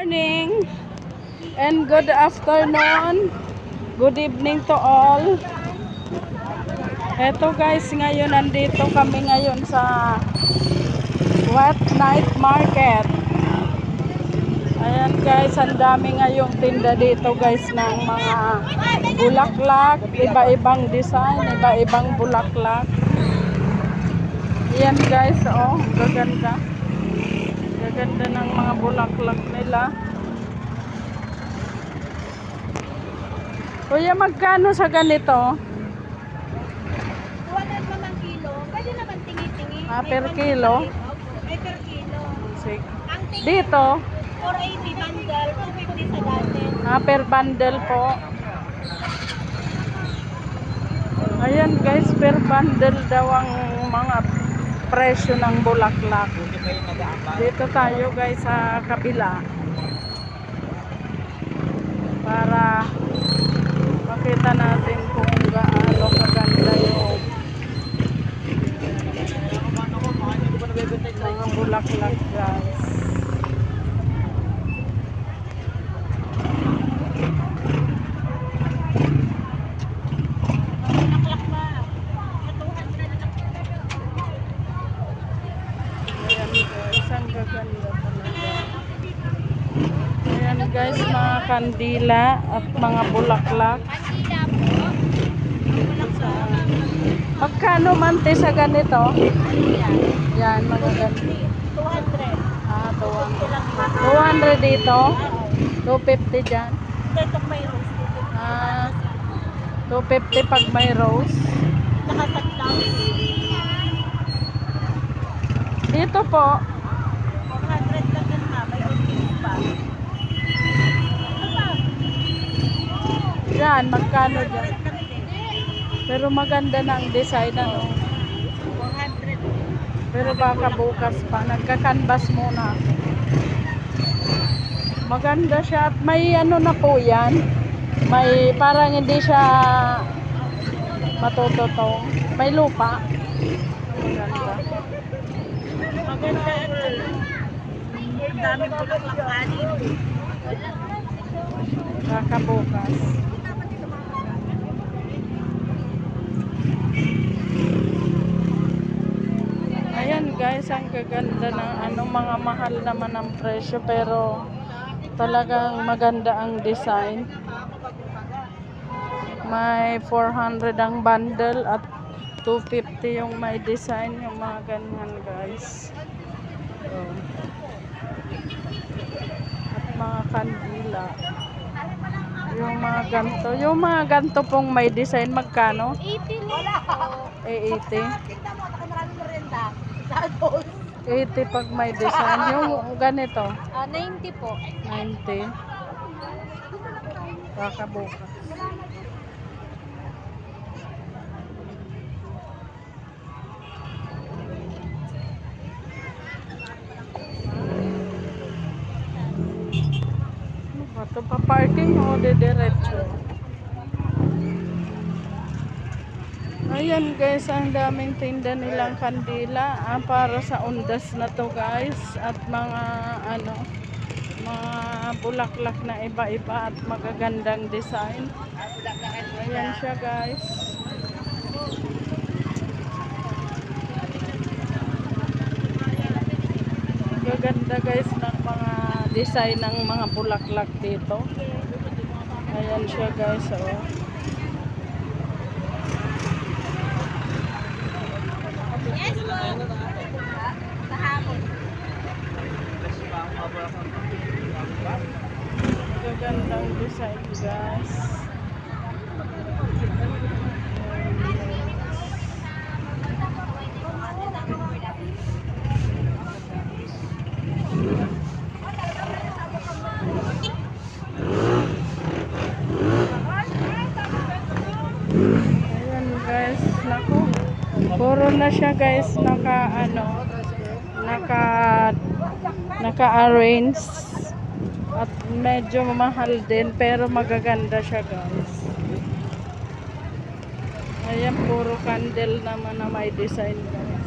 morning and good afternoon. Good evening to all. Eto guys, ngayon nandito kami ngayon sa Wet Night Market. Ayan guys, ang dami ngayong tinda dito guys ng mga bulaklak, iba-ibang design, iba-ibang bulaklak. Ayan guys, oh, gaganda. Gaganda ng mga bulaklak nila. Kuya, magkano sa ganito? 200 naman kilo. Pwede naman tingi-tingi. Ah, per kilo? May per kilo. Sige. Dito, 480 bundle, 250 sa dozen. ah, per bundle po. Ayan guys, per bundle daw ang mga presyo ng bulaklak. Dito tayo guys sa kabila. Para makita natin kung gaano kaganda yung mga bulaklak guys. Bulaklak ba? Sa 200. Ayan talaga. Ayan guys, mga kandila at mga bulaklak. Magkano mante sa ganito? Yan, magaganda. 200. Ah, 200. Ilang ba? 200 dito. 250 dyan. Ito may rose dito. Ah, 250 pag may rose. Nakasaglaw. Dito po, 400 lang yan ha. May orchids pa. Ano ba? Yan, magkano dyan? 400 kami din. Pero maganda na ang design ano. 400. Pero baka bukas pa. Nagka-canvas muna. Maganda siya. At may ano na po yan. May parang hindi siya matututong. May lupa. Maganda. Maganda. Ang daming bulaklak anin. Baka bukas. Ayan guys, ang gaganda ng ano, mga mahal naman ang presyo pero talagang maganda ang design. May 400 ang bundle at 250 yung may design, yung mga ganyan guys. So, at mga kandila. Yung mga ganto. Yung mga ganto pong may design, magkano? 80 Wala. Eh, 80. Sados. 80 pag may design. Yung ganito, Ah, 90 po. 90. Baka bukas. Ano ba ito? Pa-parking o diretso? Ayan guys, ang daming tinda nilang kandila ah, para sa undas na to guys at mga ano mga bulaklak na iba-iba at magagandang design. Ayan siya guys. Gaganda guys ng mga design ng mga bulaklak dito. Ayan siya guys. Oh. Yes po. Kahapon. Gagandang design guys. Ayan guys, naku. Puro na siya guys, naka ano, naka naka-arrange at medyo mahal din pero magaganda siya guys. Ayan, puro candle naman na may design guys.